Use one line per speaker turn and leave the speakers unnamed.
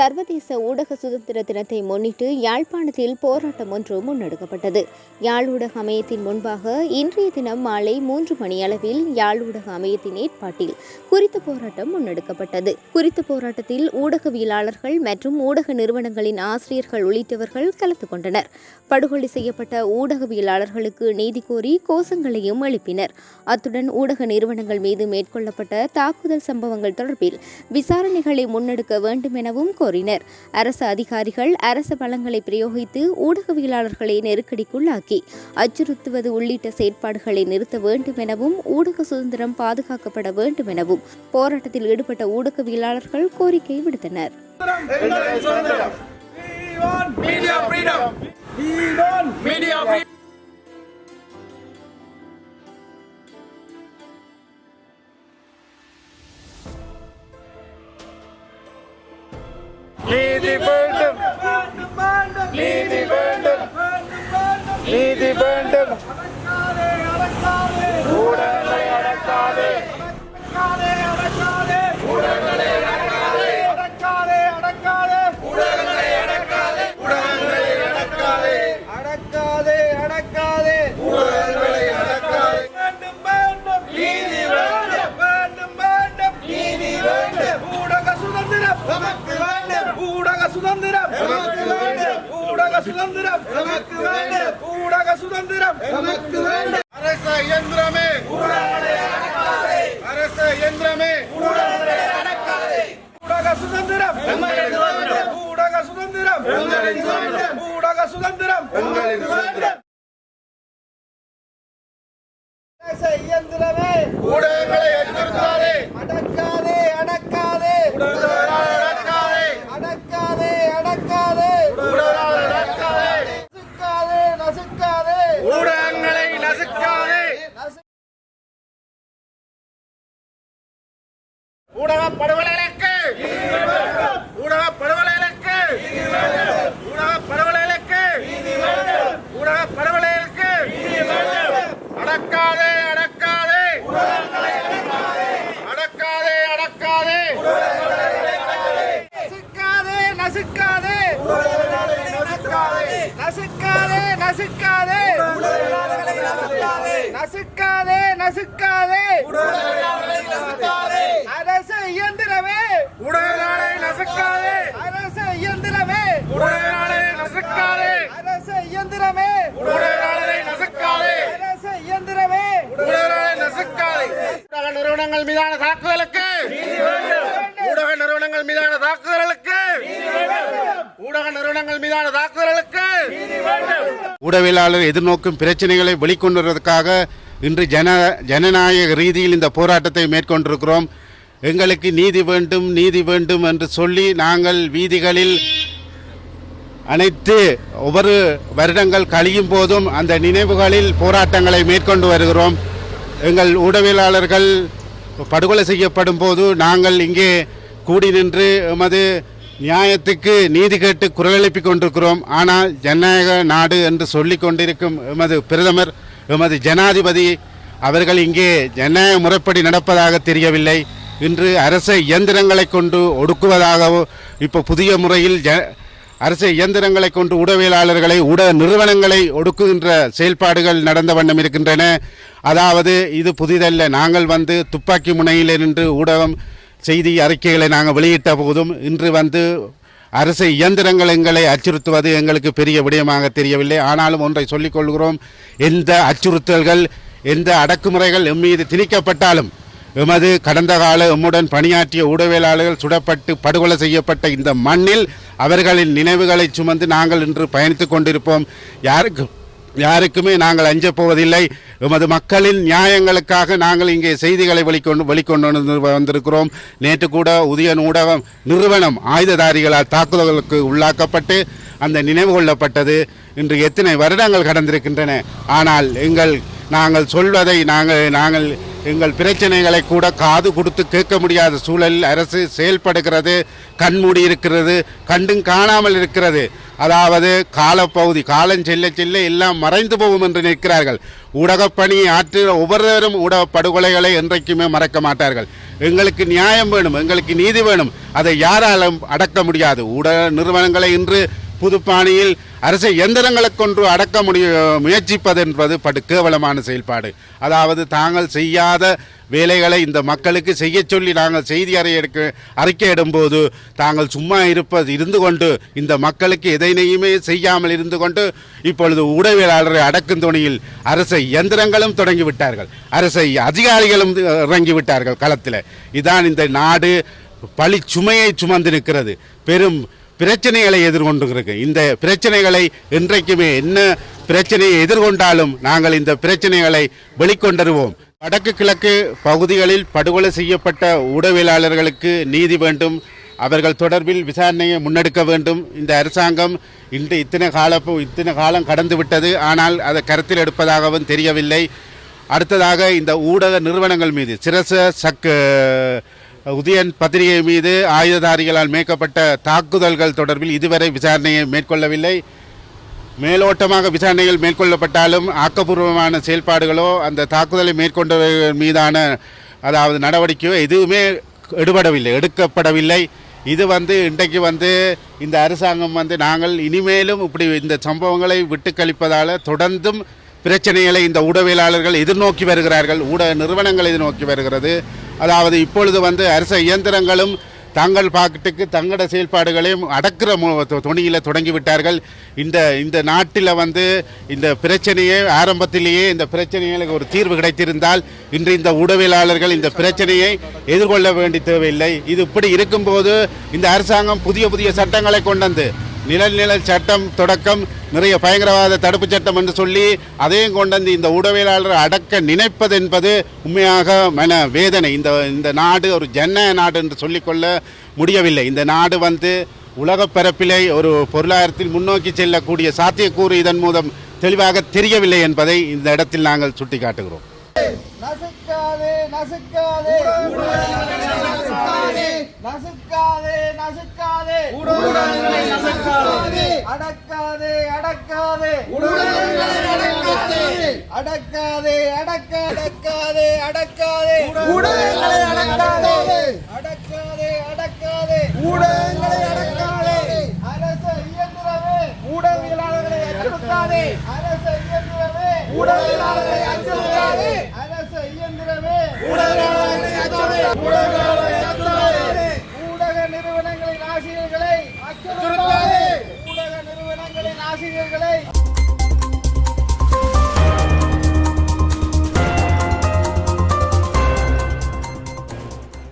சர்வதேச ஊடக சுதந்திர தினத்தை முன்னிட்டு யாழ்ப்பாணத்தில் போராட்டம் ஒன்று முன்னெடுக்கப்பட்டது. யாழ் ஊடக அமையத்தின் முன்பாக இன்றைய தினம் மாலை மூன்று மணி அளவில் யாழ் ஊடக அமையத்தின் ஏற்பாட்டில் குறித்த போராட்டம் முன்னெடுக்கப்பட்டது. குறித்த போராட்டத்தில் ஊடகவியலாளர்கள் மற்றும் ஊடக நிறுவனங்களின் ஆசிரியர்கள் உள்ளிட்டவர்கள் கலந்து கொண்டனர். படுகொலை செய்யப்பட்ட ஊடகவியலாளர்களுக்கு நீதி கோரி கோஷங்களையும் எழுப்பினர். அத்துடன் ஊடக நிறுவனங்கள் மீது மேற்கொள்ளப்பட்ட தாக்குதல் சம்பவங்கள் தொடர்பில் விசாரணைகளை முன்னெடுக்க வேண்டும் எனவும் கோரினர் அரசு அதிகாரிகள் அரச பலங்களை பிரயோகித்து ஊடகவியலாளர்களை நெருக்கடிக்குள்ளாக்கி அச்சுறுத்துவது உள்ளிட்ட செயற்பாடுகளை நிறுத்த வேண்டும் எனவும் ஊடக சுதந்திரம் பாதுகாக்கப்பட வேண்டும் எனவும் போராட்டத்தில் ஈடுபட்ட ஊடகவியலாளர்கள் கோரிக்கை விடுத்தனர்.
Media சுதந்திரம். ஊடக சுதந்திரம். அரச இயந்திரமே. ஊடகங்களை அச்சுறுத்தாதே அடக்காதே அடக்காதே. அடக்காதே. அடக்காதே அடக்காதே. அடக்காதே. நசுக்காதே நசுக்காதே. ஊடகங்களை நசுக்காதே. ஊடக படுகொலைகளுக்கு ஊடக படுகொலைகளுக்கு ஊடக படுகொலைகளுக்கு ஊடக படுகொலைகளுக்கு அடக்காதே அடக்காதே அடக்காதே அடக்காதே நசுக்காதே நசுக்காதே நசுக்காதே. நசுக்காதே நசுக்காதே. அரச இயந்திரமே. உடலாளை நசுக்காதே அரச இயந்திரமே. உடலாளை நசுக்காதே அரச இயந்திரமே. உடலாளை நசுக்காதே அரச இயந்திரமே. உடலாளை நசுக்காதே நிறுவனங்கள் மீதான தாக்குதலுக்கு. ஊடக நிறுவனங்கள் மீதான தாக்குதலுக்கு. ஊடக நிறுவனங்கள் மீதான தாக்குதலுக்கு.
ஊடகவியலாளர் எதிர்நோக்கும் பிரச்சனைகளை வெளிக்கொண்டுவதற்காக இன்று ஜன ஜனநாயக ரீதியில் இந்த போராட்டத்தை மேற்கொண்டிருக்கிறோம். எங்களுக்கு நீதி வேண்டும் நீதி வேண்டும் என்று சொல்லி நாங்கள் வீதிகளில் அனைத்து ஒவ்வொரு வருடங்கள் கழியும் போதும் அந்த நினைவுகளில் போராட்டங்களை மேற்கொண்டு வருகிறோம். எங்கள் ஊடகவியலாளர்கள் படுகொலை செய்யப்படும் போது நாங்கள் இங்கே கூடி நின்று எமது நியாயத்துக்கு நீதி கேட்டு குரல் எழுப்பிக் கொண்டிருக்கிறோம். ஆனால் ஜனநாயக நாடு என்று சொல்லிக் கொண்டிருக்கும் எமது பிரதமர் எமது ஜனாதிபதி அவர்கள் இங்கே ஜனநாயக முறைப்படி நடப்பதாக தெரியவில்லை. இன்று அரச இயந்திரங்களை கொண்டு ஒடுக்குவதாகவோ இப்போ புதிய முறையில் ஜ அரசு இயந்திரங்களை கொண்டு ஊடகவியலாளர்களை ஊடக நிறுவனங்களை ஒடுக்குகின்ற செயல்பாடுகள் நடந்த வண்ணம் இருக்கின்றன. அதாவது இது புதிதல்ல. நாங்கள் வந்து துப்பாக்கி முனையில் நின்று ஊடகம் செய்தி அறிக்கைகளை நாங்கள் வெளியிட்ட போதும் இன்று வந்து அரசு இயந்திரங்கள் எங்களை அச்சுறுத்துவது எங்களுக்கு பெரிய விடயமாக தெரியவில்லை. ஆனாலும் ஒன்றை சொல்லிக்கொள்கிறோம் எந்த அச்சுறுத்தல்கள் எந்த அடக்குமுறைகள் எம் மீது திணிக்கப்பட்டாலும் எமது கடந்த கால எம்முடன் பணியாற்றிய ஊடகவியலாளர்கள் சுடப்பட்டு படுகொலை செய்யப்பட்ட இந்த மண்ணில் அவர்களின் நினைவுகளை சுமந்து நாங்கள் இன்று பயணித்துக் கொண்டிருப்போம். யாருக்கு யாருக்குமே நாங்கள் அஞ்சப் போவதில்லை. எமது மக்களின் நியாயங்களுக்காக நாங்கள் இங்கே செய்திகளை வெளிக்கொண்டு வெளிக்கொண்டு வந்திருக்கிறோம். நேற்று கூட உதயன் ஊடகம் நிறுவனம் ஆயுததாரிகளால் தாக்குதலுக்கு உள்ளாக்கப்பட்டு அந்த நினைவு கொள்ளப்பட்டது. இன்று எத்தனை வருடங்கள் கடந்திருக்கின்றன. ஆனால் எங்கள் நாங்கள் சொல்வதை நாங்கள் நாங்கள் எங்கள் பிரச்சனைகளை கூட காது கொடுத்து கேட்க முடியாத சூழலில் அரசு செயல்படுகிறது கண்மூடி இருக்கிறது கண்டும் காணாமல் இருக்கிறது. அதாவது காலப்பகுதி காலம் செல்ல செல்ல எல்லாம் மறைந்து போகும் என்று நிற்கிறார்கள் ஊடகப்பணி ஆற்றுகிற ஒவ்வொருவரும் ஊடக படுகொலைகளை என்றைக்குமே மறக்க மாட்டார்கள். எங்களுக்கு நியாயம் வேணும் எங்களுக்கு நீதி வேணும். அதை யாராலும் அடக்க முடியாது. ஊடக நிறுவனங்களை இன்று புதுப்பாணியில் அரசு எந்திரங்களை கொண்டு அடக்க முடிய முயற்சிப்பது என்பது படு கேவலமான செயல்பாடு. அதாவது தாங்கள் செய்யாத வேலைகளை இந்த மக்களுக்கு செய்ய சொல்லி நாங்கள் செய்தி அறை அறிக்கை அறிக்கையிடும்போது தாங்கள் சும்மா இருப்பது இருந்து கொண்டு இந்த மக்களுக்கு எதனையுமே செய்யாமல் இருந்து கொண்டு இப்பொழுது உடவியலாளரை அடக்கும் துணியில் அரசை இயந்திரங்களும் தொடங்கிவிட்டார்கள் அரசை அதிகாரிகளும் இறங்கிவிட்டார்கள் களத்தில். இதான் இந்த நாடு பழி சுமையை சுமந்து நிற்கிறது பெரும் பிரச்சனைகளை எதிர்கொண்டிருக்கு. இந்த பிரச்சனைகளை இன்றைக்குமே என்ன பிரச்சனையை எதிர்கொண்டாலும் நாங்கள் இந்த பிரச்சனைகளை வெளிக்கொண்டருவோம். வடக்கு கிழக்கு பகுதிகளில் படுகொலை செய்யப்பட்ட உடவியலாளர்களுக்கு நீதி வேண்டும். அவர்கள் தொடர்பில் விசாரணையை முன்னெடுக்க வேண்டும். இந்த அரசாங்கம் இன்று இத்தனை கால இத்தனை காலம் கடந்து விட்டது. ஆனால் அதை கருத்தில் எடுப்பதாகவும் தெரியவில்லை. அடுத்ததாக இந்த ஊடக நிறுவனங்கள் மீது சிரச சக்கு உதயன் பத்திரிகை மீது ஆயுததாரிகளால் மேற்கப்பட்ட தாக்குதல்கள் தொடர்பில் இதுவரை விசாரணையை மேற்கொள்ளவில்லை. மேலோட்டமாக விசாரணைகள் மேற்கொள்ளப்பட்டாலும் ஆக்கப்பூர்வமான செயல்பாடுகளோ அந்த தாக்குதலை மேற்கொண்டவர்கள் மீதான அதாவது நடவடிக்கையோ எதுவுமே எடுபடவில்லை எடுக்கப்படவில்லை. இது வந்து இன்றைக்கு வந்து இந்த அரசாங்கம் வந்து நாங்கள் இனிமேலும் இப்படி இந்த சம்பவங்களை விட்டு கழிப்பதால் தொடர்ந்தும் பிரச்சனைகளை இந்த ஊடகவியலாளர்கள் எதிர்நோக்கி வருகிறார்கள். ஊடக நிறுவனங்கள் எதிர்நோக்கி வருகிறது. அதாவது இப்பொழுது வந்து அரச இயந்திரங்களும் தங்கள் பாக்கெட்டுக்கு தங்களோட செயல்பாடுகளையும் அடக்கிற துணியில் தொடங்கிவிட்டார்கள். இந்த இந்த நாட்டில் வந்து இந்த பிரச்சனையே ஆரம்பத்திலேயே இந்த பிரச்சனைகளுக்கு ஒரு தீர்வு கிடைத்திருந்தால் இன்று இந்த உடவியலாளர்கள் இந்த பிரச்சனையை எதிர்கொள்ள வேண்டிய தேவையில்லை. இது இப்படி இருக்கும்போது இந்த அரசாங்கம் புதிய புதிய சட்டங்களை கொண்டு வந்து நிழல் நிழல் சட்டம் தொடக்கம் நிறைய பயங்கரவாத தடுப்பு சட்டம் என்று சொல்லி அதையும் கொண்டு வந்து இந்த உடவியலாளர் அடக்க நினைப்பது என்பது உண்மையாக மன வேதனை. இந்த இந்த நாடு ஒரு ஜனநாயக நாடு என்று சொல்லிக்கொள்ள முடியவில்லை. இந்த நாடு வந்து உலகப் பரப்பிலே ஒரு பொருளாதாரத்தில் முன்னோக்கி செல்லக்கூடிய சாத்தியக்கூறு இதன் மூலம் தெளிவாக தெரியவில்லை என்பதை இந்த இடத்தில் நாங்கள் சுட்டிக்காட்டுகிறோம்.
நசுக்காதே நசுக்காதே நசுக்காதே நசுக்காதே. அடக்காதே. அடக்காதே. அடக்காதே அடக்காதே. அடக்காதே. அடக்காதே ஊடகங்களை அடக்காதே. அடக்காதே அடக்காதே ஊடகங்களை அடக்காதே. அரச இயந்திரமே. ஊடகவியலாளர்களை அச்சுறுத்தாதே. அரச இயந்திரமே. ஊடகவியலாளர்களை அச்சுறுத்தாதே. அரச இயந்திரமே. ஊடகவியலாளர்களை அச்சுறுத்தாதே. ஊடகவியலாளர்களை Ah, sim, eu falei.